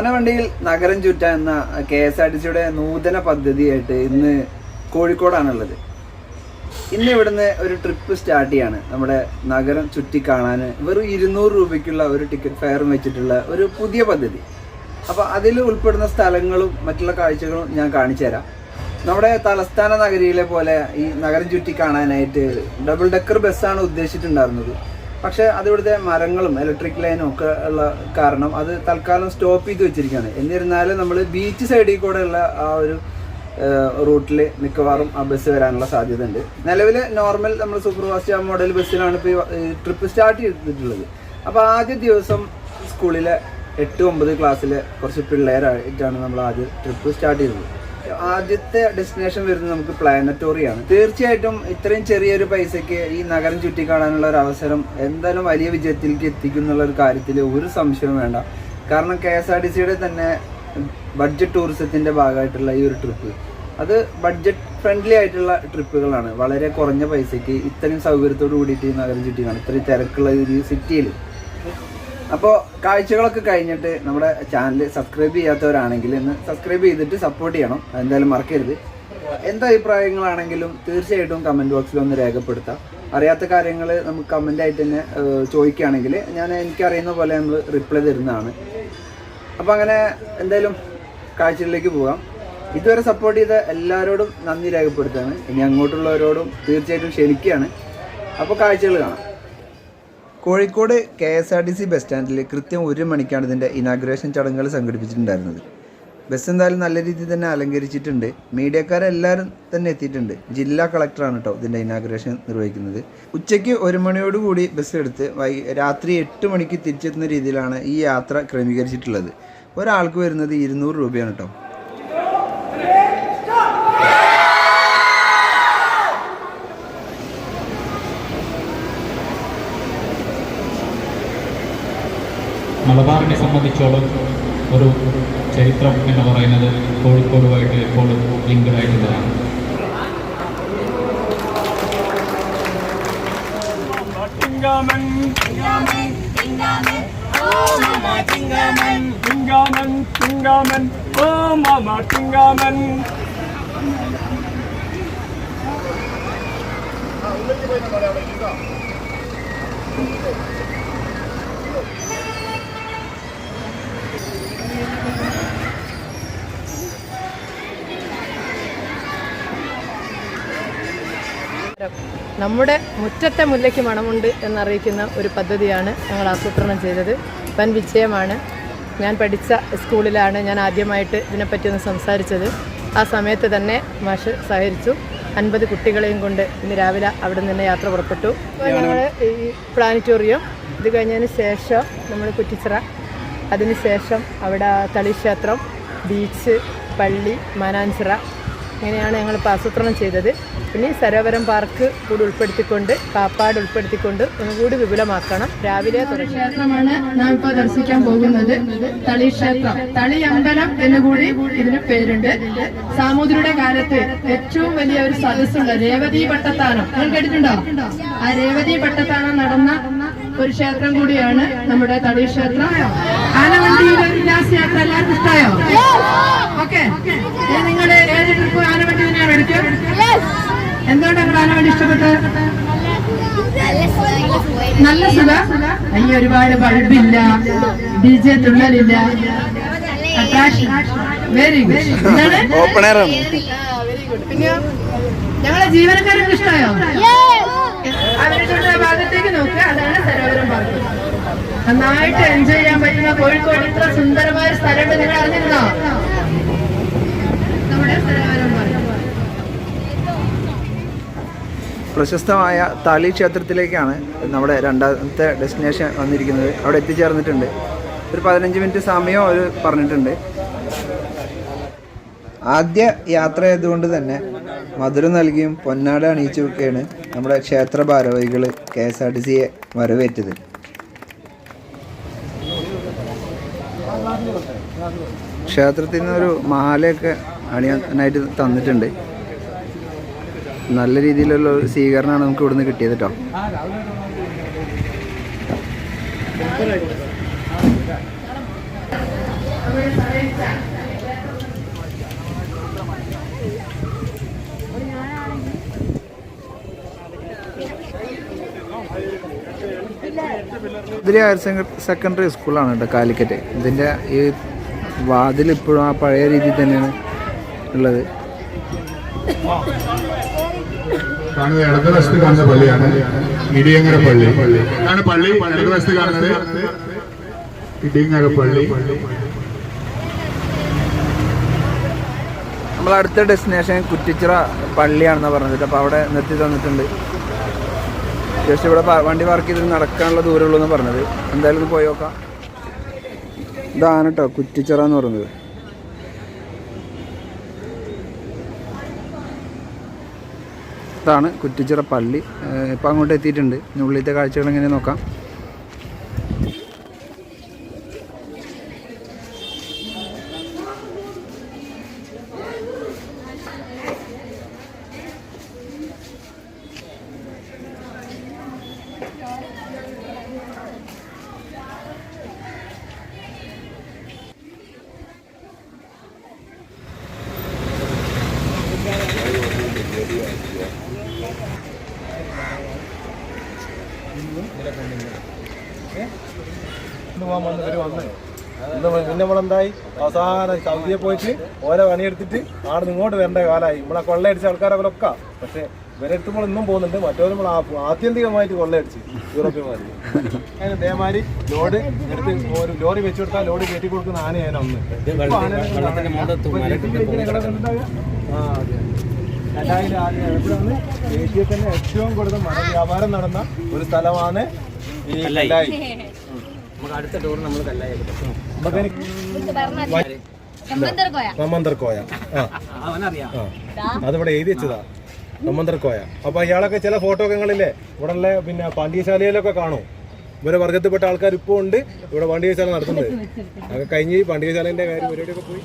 ആനവണ്ടിയിൽ നഗരം ചുറ്റ എന്ന K S R T സിയുടെ നൂതന പദ്ധതിയായിട്ട് ഇന്ന് കോഴിക്കോടാണുള്ളത്. ഇന്ന് ഇവിടുന്ന് ഒരു ട്രിപ്പ് സ്റ്റാർട്ട് ചെയ്യാണ്. നമ്മുടെ നഗരം ചുറ്റി കാണാൻ വെറും ഇരുന്നൂറ് രൂപയ്ക്കുള്ള ഒരു ടിക്കറ്റ് ഫെയറും വെച്ചിട്ടുള്ള ഒരു പുതിയ പദ്ധതി. അപ്പോൾ അതിൽ ഉൾപ്പെടുന്ന സ്ഥലങ്ങളും മറ്റുള്ള കാഴ്ചകളും ഞാൻ കാണിച്ചു തരാം. നമ്മുടെ തലസ്ഥാന നഗരിയിലെ പോലെ ഈ നഗരം ചുറ്റി കാണാനായിട്ട് ഡബിൾ ഡെക്കർ ബസ്സാണ് ഉദ്ദേശിച്ചിട്ടുണ്ടായിരുന്നത്. പക്ഷേ അതിവിടുത്തെ മരങ്ങളും ഇലക്ട്രിക് ലൈനും ഒക്കെ ഉള്ള കാരണം അത് തൽക്കാലം സ്റ്റോപ്പ് ചെയ്ത് വെച്ചിരിക്കുകയാണ്. എന്നിരുന്നാലും നമ്മൾ ബീച്ച് സൈഡിൽ കൂടെ ഉള്ള ആ ഒരു റൂട്ടിൽ മിക്കവാറും ആ ബസ് വരാനുള്ള സാധ്യത ഉണ്ട് നിലവിൽ നോർമൽ നമ്മൾ സൂപ്പർ ഫാസ്റ്റ് മോഡൽ ബസ്സിലാണ് ഇപ്പോൾ ട്രിപ്പ് സ്റ്റാർട്ട് ചെയ്തിട്ടുള്ളത്. അപ്പോൾ ആദ്യ ദിവസം സ്കൂളിലെ എട്ട് ഒമ്പത് ക്ലാസ്സിലെ കുറച്ച് പിള്ളേരായിട്ടാണ് നമ്മൾ ആദ്യം ട്രിപ്പ് സ്റ്റാർട്ട് ചെയ്തത്. ആദ്യത്തെ ഡെസ്റ്റിനേഷൻ വരുന്നത് നമുക്ക് പ്ലാനറ്റോറിയാണ്. തീർച്ചയായിട്ടും ഇത്രയും ചെറിയൊരു പൈസയ്ക്ക് ഈ നഗരം ചുറ്റി കാണാനുള്ള ഒരു അവസരം എന്തായാലും വലിയ വിജയത്തിലേക്ക് എത്തിക്കും എന്നുള്ള ഒരു കാര്യത്തിൽ ഒരു സംശയവും വേണ്ട. കാരണം കെ എസ് ആർ ടി സിയുടെ തന്നെ ബഡ്ജറ്റ് ടൂറിസത്തിന്റെ ഭാഗമായിട്ടുള്ള ഈ ഒരു ട്രിപ്പ് അത് ബഡ്ജറ്റ് ഫ്രണ്ട്ലി ആയിട്ടുള്ള ട്രിപ്പുകളാണ് വളരെ കുറഞ്ഞ പൈസയ്ക്ക് ഇത്രയും സൗകര്യത്തോട് കൂടിയിട്ട് ഈ നഗരം ചുറ്റി ഇത്രയും തിരക്കുള്ള ഒരു സിറ്റിയിൽ അപ്പോൾ കാഴ്ചകളൊക്കെ കഴിഞ്ഞിട്ട് നമ്മുടെ ചാനൽ സബ്സ്ക്രൈബ് ചെയ്യാത്തവരാണെങ്കിൽ ഇന്ന് സബ്സ്ക്രൈബ് ചെയ്തിട്ട് സപ്പോർട്ട് ചെയ്യണം. എന്തായാലും മറക്കരുത്. എന്ത് അഭിപ്രായങ്ങളാണെങ്കിലും തീർച്ചയായിട്ടും കമന്റ് ബോക്സിൽ ഒന്ന് രേഖപ്പെടുത്താം. അറിയാത്ത കാര്യങ്ങൾ നമുക്ക് കമന്റായിട്ട് തന്നെ ചോദിക്കുകയാണെങ്കിൽ ഞാൻ എനിക്കറിയുന്ന പോലെ നമ്മൾ റിപ്ലൈ തരുന്നതാണ്. അപ്പോൾ അങ്ങനെ എന്തായാലും കാഴ്ചകളിലേക്ക് പോകാം. ഇതുവരെ സപ്പോർട്ട് ചെയ്ത എല്ലാവരോടും നന്ദി രേഖപ്പെടുത്താണ് ഇനി അങ്ങോട്ടുള്ളവരോടും തീർച്ചയായിട്ടും ക്ഷണിക്കുകയാണ്. അപ്പോൾ കാഴ്ചകൾ കാണാം. Kozhikode K S R T C bus സ്റ്റാൻഡിൽ കൃത്യം ഒരു മണിക്കാണ് ഇതിന്റെ ഇനാഗ്രേഷൻ ചടങ്ങുകൾ സംഘടിപ്പിച്ചിട്ടുണ്ടായിരുന്നത്. ബസ് എന്തായാലും നല്ല രീതിയിൽ തന്നെ അലങ്കരിച്ചിട്ടുണ്ട്. മീഡിയക്കാരെല്ലാവരും തന്നെ എത്തിയിട്ടുണ്ട്. ജില്ലാ കളക്ടറാണ് കേട്ടോ ഇതിന്റെ ഇനാഗ്രേഷൻ നിർവഹിക്കുന്നത്. ഉച്ചയ്ക്ക് ഒരു മണിയോടുകൂടി ബസ് എടുത്ത് വൈ രാത്രി എട്ട് മണിക്ക് തിരിച്ചെത്തുന്ന രീതിയിലാണ് ഈ യാത്ര ക്രമീകരിച്ചിട്ടുള്ളത്. ഒരാൾക്ക് വരുന്നത് ഇരുന്നൂറ് രൂപയാണ് കേട്ടോ. മലബാറിനെ സംബന്ധിച്ചോളം ഒരു ചരിത്രം എന്ന് പറയുന്നത് കോഴിക്കോടുമായിട്ട് എപ്പോഴും ലിങ്ക്ഡ് ആയിട്ടുള്ളതാണ് Tingaman, Tingaman, Tingaman, oh mama Tingaman, Tingaman, Tingaman, oh mama നമ്മുടെ മുറ്റത്തെ മുല്ലയ്ക്ക് മണമുണ്ട് എന്നറിയിക്കുന്ന ഒരു പദ്ധതിയാണ് ഞങ്ങൾ ആസൂത്രണം ചെയ്തത്. വൻ വിജയമാണ്. ഞാൻ പഠിച്ച സ്കൂളിലാണ് ഞാൻ ആദ്യമായിട്ട് ഇതിനെപ്പറ്റി ഒന്ന് സംസാരിച്ചത്. ആ സമയത്ത് തന്നെ മാഷ് സഹകരിച്ചു. അൻപത് കുട്ടികളെയും കൊണ്ട് ഇന്ന് രാവിലെ അവിടെ നിന്ന് യാത്ര പുറപ്പെട്ടു. ഞങ്ങൾ ഈ പ്ലാനറ്റോറിയം ഇത് കഴിഞ്ഞതിന് ശേഷം നമ്മൾ കുറ്റിച്ചിറ. അതിന് ശേഷം അവിടെ തളിക്ഷേത്രം ബീച്ച് പള്ളി മാനാഞ്ചിറ. ഇങ്ങനെയാണ് ഞങ്ങൾ ഇപ്പോൾ ആസൂത്രണം ചെയ്തത്. ഇനി സരോവരം പാർക്ക് കൂടി ഉൾപ്പെടുത്തിക്കൊണ്ട് കാപ്പാട് ഉൾപ്പെടുത്തിക്കൊണ്ട് ഒന്നുകൂടി വിപുലമാക്കണം. രാവിലെ ക്ഷേത്രമാണ് നാം ഇപ്പോൾ ദർശിക്കാൻ പോകുന്നത്. തളി ക്ഷേത്രം തളി അമ്പലം എന്നുകൂടി ഇതിന് പേരുണ്ട്. സാമൂതിരിയുടെ കാലത്ത് ഏറ്റവും വലിയ ഒരു സദസ്സുള്ള രേവതി പട്ടത്താനം നിങ്ങൾ കേട്ടിട്ടുണ്ടോ? ആ രേവതി പട്ടത്താനം നടന്ന ഒരു ക്ഷേത്രം കൂടിയാണ് നമ്മുടെ തളി ക്ഷേത്രം. ആനവണ്ടിയിലെ ഉല്ലാസയാത്ര എല്ലാവർക്കും ഇഷ്ടമായോ ഓക്കെ. നിങ്ങളുടെ ഏത് ട്രിപ്പ് ആനവണ്ടി തന്നെയാണ് എന്താണ് ആനവണ്ടി ഇഷ്ടപ്പെട്ടത് നല്ല സുഖ. അയ്യ ഒരുപാട് ബൾബില്ല. ഡി ജെ തുള്ളലില്ല. വെരി ഗുഡ് എന്താണ്? എയർ വെരി ഗുഡ് പിന്നെ ഞങ്ങളെ ജീവനക്കാരൻ ഇഷ്ടമായോ? അവരുടെ ഭാഗത്തേക്ക് നോക്കുക അതാണ് സരോവരം പാർക്ക്. നന്നായിട്ട് എൻജോയ് ചെയ്യാൻ പറ്റുന്ന കോഴിക്കോട്. ഇത്ര സുന്ദരമായ സ്ഥലമുണ്ട്. നിങ്ങൾ അറിഞ്ഞിരുന്നോ? നമ്മുടെ സരോവരം പാർക്ക്. പ്രശസ്തമായ താലി ക്ഷേത്രത്തിലേക്കാണ് നമ്മുടെ രണ്ടാമത്തെ ഡെസ്റ്റിനേഷൻ വന്നിരിക്കുന്നത്. അവിടെ എത്തിച്ചേർന്നിട്ടുണ്ട്. ഒരു പതിനഞ്ച് മിനിറ്റ് സമയം അവർ പറഞ്ഞിട്ടുണ്ട്. ആദ്യ യാത്ര ആയതുകൊണ്ട് തന്നെ മധുരം നൽകിയും പൊന്നാട അണിയിച്ചുമൊക്കെയാണ് നമ്മുടെ ക്ഷേത്ര ഭാരവാഹികൾ കെ എസ് ആർ ടി സിയെ വരവേറ്റത്. ക്ഷേത്രത്തിൽ നിന്നൊരു മാലയൊക്കെ അണിയാനായിട്ട് തന്നിട്ടുണ്ട്. നല്ല രീതിയിലുള്ള ഒരു സ്വീകരണമാണ് നമുക്ക് ഇവിടുന്ന് കിട്ടിയത് കേട്ടോ ഹയർ സെക്കൻഡറി സ്കൂളാണ് കേട്ടോ കാലിക്കറ്റ്. ഇതിന്റെ ഈ വാതിൽ ഇപ്പോഴും ആ പഴയ രീതിയിൽ തന്നെയാണ് ഉള്ളത്. കാണുന്നത് ഇടതുവശത്ത് കാണുന്ന പള്ളിയാണ്. ഇടിയങ്ങര പള്ളി. ആണ് പള്ളി. ഇടതുവശത്ത് കാണുന്നത് ഇടിയങ്ങര പള്ളി. നമ്മൾ അടുത്ത ഡെസ്റ്റിനേഷൻ കുറ്റിച്ചിറ പള്ളിയാണെന്നാണ് പറഞ്ഞത്. അപ്പോൾ അവിടെ നിർത്തി തന്നിട്ടുണ്ട്. ജസ്റ്റ് ഇവിടെ വണ്ടി പാർക്ക് ചെയ്ത് നടക്കാനുള്ള ദൂരമുള്ളൂ എന്ന് പറഞ്ഞത്. എന്തായാലും പോയി നോക്കാം. ഇതാണ് കേട്ടോ കുറ്റിച്ചിറ എന്ന് പറയുന്നത്. ഇതാണ് കുറ്റിച്ചിറ പള്ളി. ഇപ്പം അങ്ങോട്ട് എത്തിയിട്ടുണ്ട്. ഉള്ളിലത്തെ കാഴ്ചകൾ എങ്ങനെ നോക്കാം. ഇന്ന് പോകാൻ വന്ന്. ഇവർ വന്ന് ഇന്ന് പിന്നെ നമ്മളെന്തായി അവസാനം സൗദിയെ പോയിട്ട് ഓരോ പണിയെടുത്തിട്ട് ആടെ ഇങ്ങോട്ട് വരേണ്ട കാലമായി നമ്മളെ കൊള്ളയടിച്ച ആൾക്കാരെ അവരൊക്കെ. പക്ഷേ പക്ഷെ ഇവരെടുത്തുമ്പോൾ ഇന്നും പോകുന്നുണ്ട്. മറ്റവരും നമ്മൾ ആ- ആത്യന്തികമായിട്ട് കൊള്ളയടിച്ച്. യൂറോപ്യന്മാർ അതിന് ഇതേമാതിരി ലോഡ് എടുത്ത് ഒരു ലോറി വെച്ചു കൊടുത്താൽ ലോഡ് കയറ്റി കൊടുക്കുന്ന ആനയാണ് ഒന്ന്. ആ, അതെ. രണ്ടായിരം ആന എവിടെയാണ് ഏഷ്യയിൽ തന്നെ ഏറ്റവും കൂടുതൽ മര വ്യാപാരം നടന്ന ഒരു സ്ഥലമാണ് ഈ ആ. അതിവിടെ എഴുതി വെച്ചതാ. കോയ അപ്പൊ ഇയാളൊക്കെ ചില ഫോട്ടോകളിലെ ഇവിടെ ഉള്ള പിന്നെ പാണ്ഡ്യശാലയിലൊക്കെ കാണും. ഇവരെ വർഗത്തിൽപ്പെട്ട ആൾക്കാർ ഇപ്പോൾ ഉണ്ട്. ഇവിടെ പാണ്ഡ്യശാല നടത്തുന്നത് അതൊക്കെ കഴിഞ്ഞ് പാണ്ഡ്യശാലന്റെ പാണ്ഡ്യശാലേന്റെ കാര്യം പരിപാടിയൊക്കെ പോയി.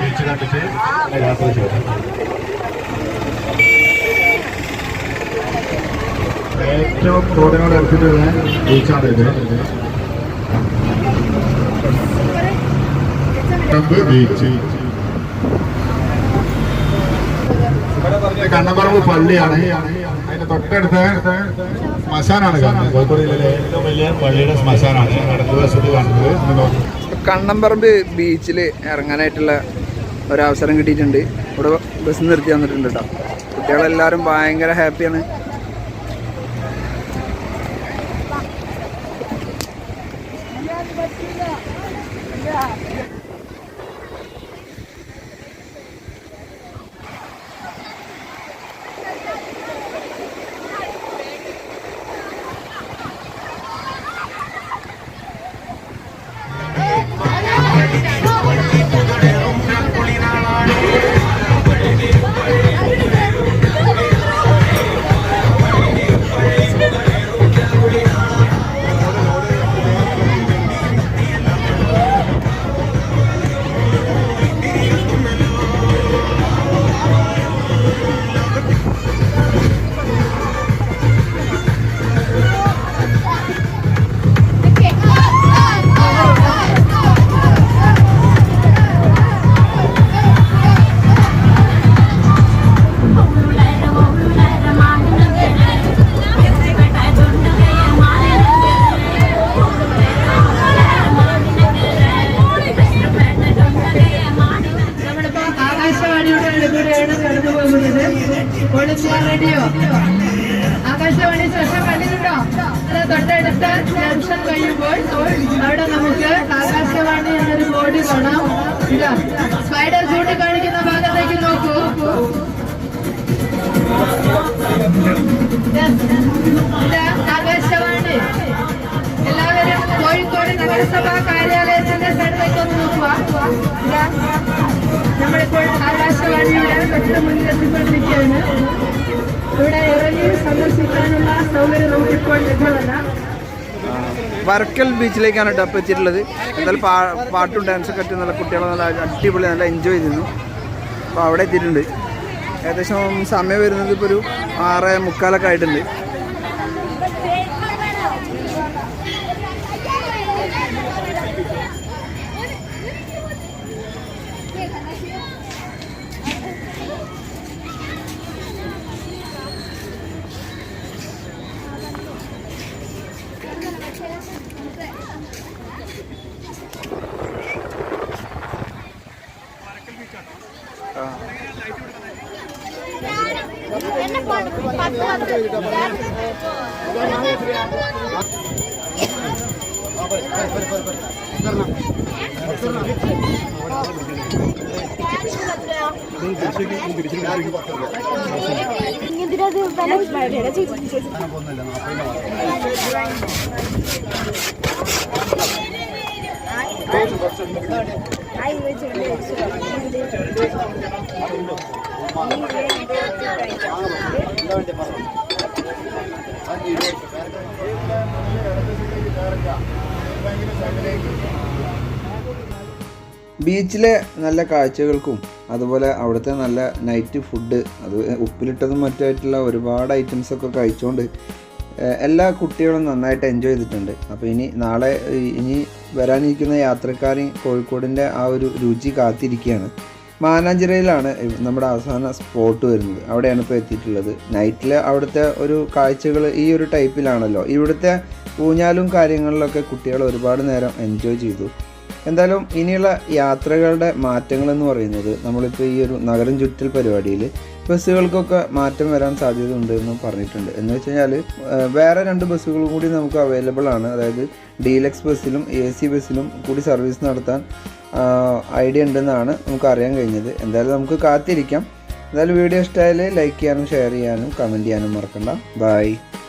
ബീച്ച് കണ്ടിട്ട് യാത്ര ചെയ്തു. ഏറ്റവും റോഡിനോട് അടുത്തിട്ടുള്ള ബീച്ചാണ് ഇത്. ബീച്ച്. കണ്ണപ്പറമ്പ് പള്ളിയാണ്. അതിന്റെ തൊട്ടടുത്ത ശ്മശാനാണ് കാണുന്നത്. കോഴിക്കോട് ജില്ലയിലെ ഏറ്റവും വലിയ പള്ളിയുടെ ശ്മശാനാണ്. ഇടതുവശത്ത് കാണുന്നത്. ഒന്ന് നോക്കൂ. കണ്ണമ്പറമ്പ് ബീച്ചിൽ ഇറങ്ങാനായിട്ടുള്ള ഒരവസരം കിട്ടിയിട്ടുണ്ട്. ഇവിടെ ബസ് നിർത്തി തന്നിട്ടുണ്ട് കേട്ടോ. കുട്ടികളെല്ലാവരും ഭയങ്കര ഹാപ്പിയാണ്. അവിടെ നമുക്ക് ആകാശവാണി എന്നൊരു ബോർഡ് കാണാം. സ്പൈഡർ ചൂണ്ടിക്കാണിക്കുന്ന ഭാഗത്തേക്ക് നോക്കൂ. ആകാശവാണി. എല്ലാവരും കോഴിക്കോട് നഗരസഭാ കാര്യാലയത്തിന്റെ സ്ഥലത്തേക്ക് ഒന്ന് നോക്കുക. നമ്മളിപ്പോൾ ആകാശവാണിയുടെ തൊട്ട് മുന്നിൽ എത്തിക്കൊണ്ടിരിക്കുകയാണ്. ഇവിടെ ഇറങ്ങി സന്ദർശിക്കാനുള്ള സൗകര്യം നമുക്കിപ്പോൾ ലഭ്യമല്ല. വർക്കൽ ബീച്ചിലേക്കാണ് ടപ്പ് എത്തിയിട്ടുള്ളത്. എന്തായാലും പാ പാട്ടും ഡാൻസൊക്കെ ആയിട്ട് നല്ല കുട്ടികളെ നല്ല അടിപൊളി നല്ല എൻജോയ് ചെയ്തിരുന്നു. അപ്പോൾ അവിടെ എത്തിയിട്ടുണ്ട്. ഏകദേശം സമയം വരുന്നത് ഇപ്പോൾ ഒരു ആറ് മുക്കാലൊക്കെ ആയിട്ടുണ്ട്. മനസ്സിലായില്ല ചേച്ചി ചേച്ചി ബീച്ചിലെ നല്ല കാഴ്ചകൾക്കും അതുപോലെ അവിടുത്തെ നല്ല നൈറ്റ് ഫുഡ് അത് ഉപ്പിലിട്ടതും മറ്റായിട്ടുള്ള ഒരുപാട് ഐറ്റംസ് ഒക്കെ കഴിച്ചുകൊണ്ട് എല്ലാ കുട്ടികളും നന്നായിട്ട് എൻജോയ് ചെയ്തിട്ടുണ്ട്. അപ്പോൾ ഇനി നാളെ ഇനി വരാനിരിക്കുന്ന യാത്രക്കാരെ കോഴിക്കോടിന്റെ ആ ഒരു രുചി കാത്തിരിക്കുകയാണ്. മാനാഞ്ചിറയിലാണ് നമ്മുടെ അവസാന സ്പോട്ട് വരുന്നത്. അവിടെയാണ് ഇപ്പോൾ എത്തിയിട്ടുള്ളത്. നൈറ്റിൽ അവിടുത്തെ ഒരു കാഴ്ചകൾ ഈ ഒരു ടൈപ്പിലാണല്ലോ ഇവിടുത്തെ ഊഞ്ഞാലും കാര്യങ്ങളിലൊക്കെ കുട്ടികൾ ഒരുപാട് നേരം എൻജോയ് ചെയ്തു. എന്തായാലും ഇനിയുള്ള യാത്രകളുടെ മാറ്റങ്ങൾ എന്ന് പറയുന്നത് നമ്മളിപ്പോൾ ഈ ഒരു നഗരം ചുറ്റൽ പരിപാടിയിൽ ബസ്സുകൾക്കൊക്കെ മാറ്റം വരാൻ സാധ്യതയുണ്ട് എന്ന് പറഞ്ഞിട്ടുണ്ട്. എന്ന് വെച്ച് കഴിഞ്ഞാൽ വേറെ രണ്ട് ബസ്സുകളും കൂടി നമുക്ക് അവൈലബിൾ ആണ്. അതായത് ഡീലക്സ് ബസ്സിലും എ സി ബസ്സിലും കൂടി സർവീസ് നടത്താൻ ഐഡിയ ഉണ്ടെന്നാണ് നമുക്ക് അറിയാൻ കഴിഞ്ഞത്. എന്തായാലും നമുക്ക് കാത്തിരിക്കാം. എന്തായാലും വീഡിയോ ഇഷ്ടമായാൽ ലൈക്ക് ചെയ്യാനും ഷെയർ ചെയ്യാനും കമന്റ് ചെയ്യാനും മറക്കണ്ട. ബൈ